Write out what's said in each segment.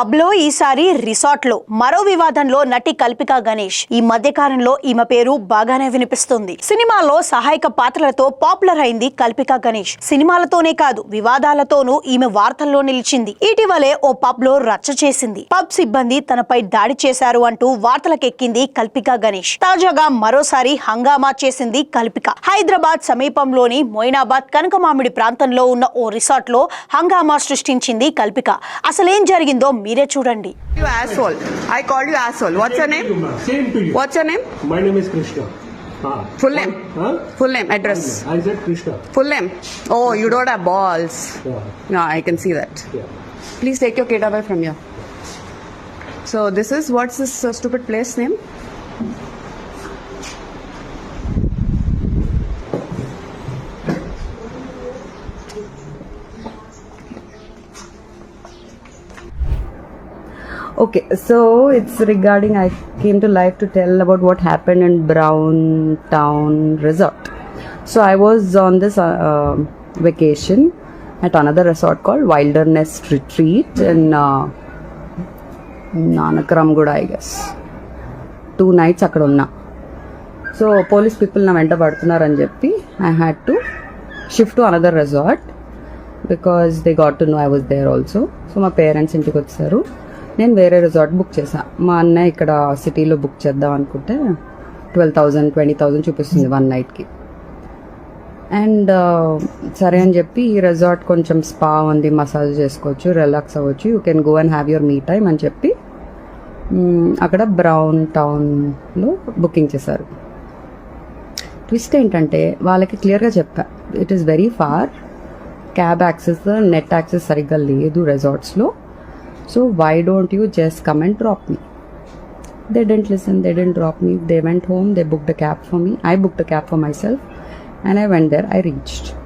పబ్లో ఈసారి రిసార్ట్లో మరో వివాదంలో నటి కల్పిక గణేష్. ఈ మధ్య కాలంలో ఈమె పేరు బాగానే వినిపిస్తుంది. సినిమాలో సహాయక పాత్రలతో పాపులర్ అయింది కల్పిక గణేష్. సినిమాలతోనే కాదు వివాదాలతోనూ ఈమె వార్తల్లో నిలిచింది. ఇటీవలే ఓ పబ్లో రచ్చ చేసింది. పబ్ సిబ్బంది తనపై దాడి చేశారు అంటూ వార్తలకెక్కింది కల్పిక గణేష్. తాజాగా మరోసారి హంగామా చేసింది కల్పిక. హైదరాబాద్ సమీపంలోని మొయినాబాద్ కనకమామిడి ప్రాంతంలో ఉన్న ఓ రిసార్ట్లో హంగామా సృష్టించింది కల్పిక. అసలేం జరిగిందో మీరే చూడండి You asshole. I called you asshole. What's your name? Same to you. What's your name? My name is Krishna. Ah. Full name? Huh? Full name, address. I said Krishna. Full name. Oh, you don't have balls. Yeah. No, I can see that. Yeah. Please take your kid away from okay so it's regarding I came to life to tell about what happen in Brown Town resort so I was on this vacation at another resort called Wilderness Retreat and Nanakram కూడా I guess two nights అక్కడ ఉన్నా. So police people నా వెంట పడుతున్నారని చెప్పి I had to shift to another resort because they got to know I was there also so మా parents ఇంటికి వచ్చారు. నేను వేరే రిసార్ట్ బుక్ చేశాను మా అన్నయ్య ఇక్కడ సిటీలో బుక్ చేద్దాం అనుకుంటే ట్వెల్వ్ థౌజండ్ ట్వంటీ థౌజండ్ చూపిస్తుంది వన్ నైట్కి. అండ్ సరే అని చెప్పి ఈ రిసార్ట్ కొంచెం స్పా ఉంది మసాజ్ చేసుకోవచ్చు రిలాక్స్ అవ్వచ్చు. You can go and have your me time అని చెప్పి అక్కడ బ్రౌన్ టౌన్లో బుకింగ్ చేశారు. ట్విస్ట్ ఏంటంటే వాళ్ళకి క్లియర్గా చెప్పా. It is very far cab access net access సరిగ్గా లేదు రెసార్ట్స్లో. So why dont you just come and drop me? They didnt listen they didnt drop me. They went home they booked a cab for me. I booked a cab for myself and I went there. I reached.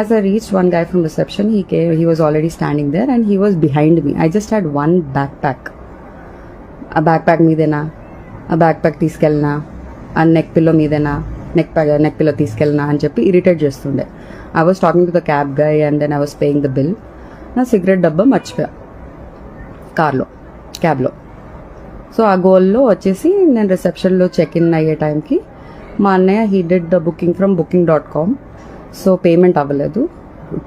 As I reached, one guy from reception, he came, he was already standing there and he was behind me. I just had one backpack. ఆ backpack మీదేనా? ఆ back తీసుకెళ్ళినా? ఆ neck pillow మీదేనా? Neck neck pillow తీసుకెళ్ళినా? అని చెప్పి irritate చేస్తుండే. I was talking to the cab guy and then I was paying the bill నా సిగరెట్ డబ్బా మర్చిపోయా. కార్లో క్యాబ్లో సో ఆ గోల్లో వచ్చేసి నేను రిసెప్షన్లో చెక్ ఇన్ అయ్యే టైంకి మా అన్నయ్య he did the booking from booking dot com so payment అవ్వలేదు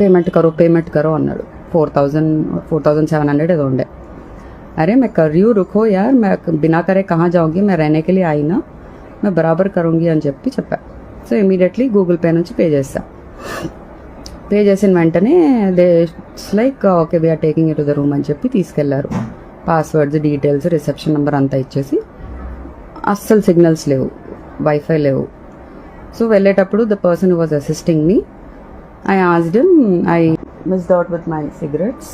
పేమెంట్ కరో పేమెంట్ కరో అన్నాడు four thousand four thousand seven hundred ఏదో ఉండే अरे मैं कर रही हूँ रुको यार मैं बिना करे कहाँ जाऊँगी मैं रहने के लिए आई ना मैं బరాబర్ కరుంగి అని చెప్పి చెప్పా సో ఇమీడియట్లీ గూగుల్ పే నుంచి పే చేస్తా పే చేసిన వెంటనే they like okay we're taking it the room అని చెప్పి తీసుకెళ్ళారు. పాస్వర్డ్స్ డీటెయిల్స్ రిసెప్షన్ నెంబర్ అంతా ఇచ్చేసి. అస్సలు సిగ్నల్స్ లేవు. వైఫై లేవు. సో వెళ్ళేటప్పుడు the person was assisting me I asked them I missed out with my cigarettes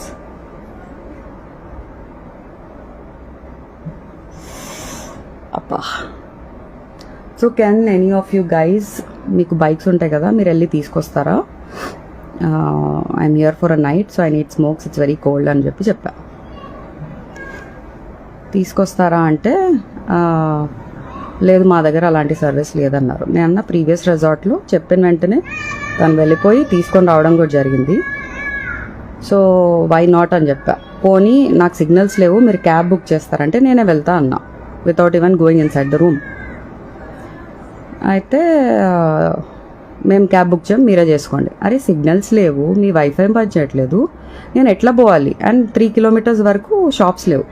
అప్పా so can any of you guys మీకు బైక్స్ ఉంటాయి కదా మీరు వెళ్ళి తీసుకొస్తారా? I'm here for a night so I need smokes it's very cold అని చెప్పి చెప్పా. తీసుకొస్తారా అంటే uh, లేదు మా దగ్గర అలాంటి సర్వీస్ లేదన్నారు. నేను అన్న ప్రీవియస్ రిజార్ట్లో చెప్పిన వెంటనే తను వెళ్ళిపోయి తీసుకొని రావడం కూడా జరిగింది. సో వై నాట్ అని చెప్పా. పోనీ నాకు సిగ్నల్స్ లేవు మీరు క్యాబ్ బుక్ చేస్తారంటే నేనే వెళ్తా అన్నా without even going inside the room అయితే uh, మేము క్యాబ్ బుక్ చేయం మీరే చేసుకోండి అరే సిగ్నల్స్ లేవు మీ వైఫై పనిచేయట్లేదు నేను ఎట్లా పోవాలి అండ్ త్రీ కిలోమీటర్స్ వరకు షాప్స్ లేవు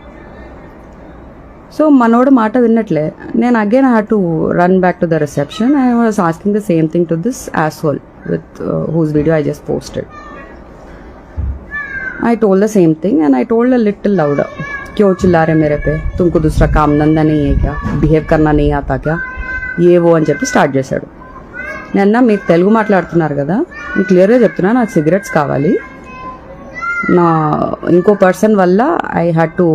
సో మనోడు మాట విన్నట్లే నేను again I had to run back to the reception I was asking the same thing to this asshole with whose video I just posted I told the same thing and I told a little louder क्यों चिल्ला रहे मेरे पे तुमको दूसरा काम धंधा नहीं है क्या బిహేవ్ కన్నా नहीं आता क्या ఏ ఓ అని చెప్పి స్టార్ట్ చేశాడు నిన్న మీరు తెలుగు మాట్లాడుతున్నారు కదా నేను క్లియర్గా చెప్తున్నా నాకు సిగరెట్స్ కావాలి నా ఇంకో పర్సన్ వల్ల I had to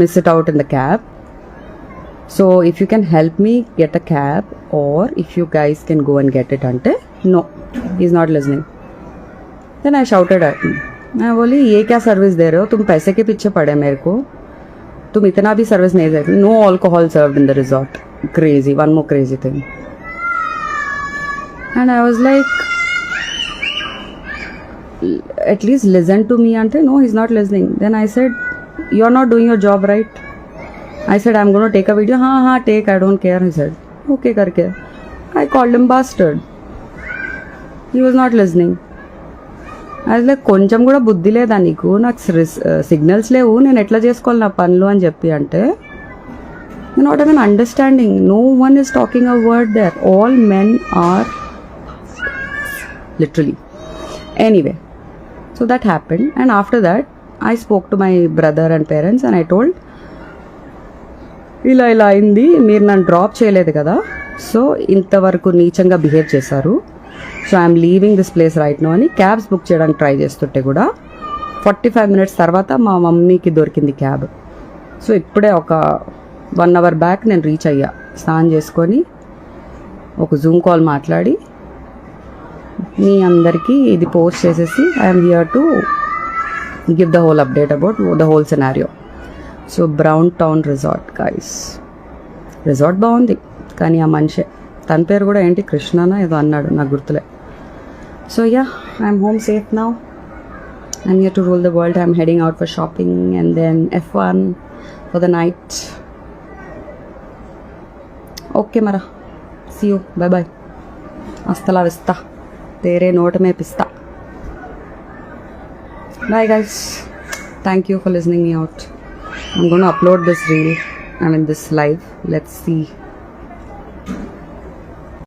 miss it out in the cab so if you can help me get a cab or if you guys can go and get it అంటే no is not listening then I shouted at me मैं बोली ये क्या service दे रहे हो तुम पैसे के पीछे पड़े मेरे को तुम इतना भी सर्विस नहीं देते no alcohol served in the resort crazy one more crazy thing and I was like at least listen to me అంటే no is not listening then I said you are not doing your job right I said I'm gonna take a video హా హా take I don't care he said okay కర్కే I call him bastard he was not listening like కొంచెం కూడా బుద్ధి లేదా నీకు నాకు signals లేవు నేను ఎట్లా చేసుకోవాలి నా పనులు అని చెప్పి అంటే not I mean understanding no one is talking a word there all men are literally anyway so that happen and after that I spoke to my brother and parents and I told ఇలా ఇలా అయింది. మీరు నన్ను drop చేయలేదు కదా. So ఇంతవరకు నీచంగా behave చేశారు. So I'm leaving this place right now అని క్యాబ్స్ బుక్ చేయడానికి ట్రై చేస్తుంటే కూడా ఫార్టీ ఫైవ్ మినిట్స్ తర్వాత మా మమ్మీకి దొరికింది క్యాబ్ సో ఇప్పుడే ఒక వన్ అవర్ బ్యాక్ నేను రీచ్ అయ్యా. స్నానం చేసుకొని ఒక జూమ్ కాల్ మాట్లాడి మీ అందరికీ ఇది పోస్ట్ చేసేసి I'm here to give the whole update about the whole scenario so Brown Town resort guys resort బాగుంది కానీ ఆ మనిషే తన పేరు కూడా ఏంటి కృష్ణనా ఏదో అన్నాడు నాకు గుర్తులే so yeah I'm home safe now I'm here to rule the world. I'm heading out for shopping and then F1 for the night. Okay, Mara. See you. Bye bye. Hasta la vista. తేరే నోటమే పిస్తా bye guys thank you for listening me out I'm going to upload this reel, I mean this live. Let's see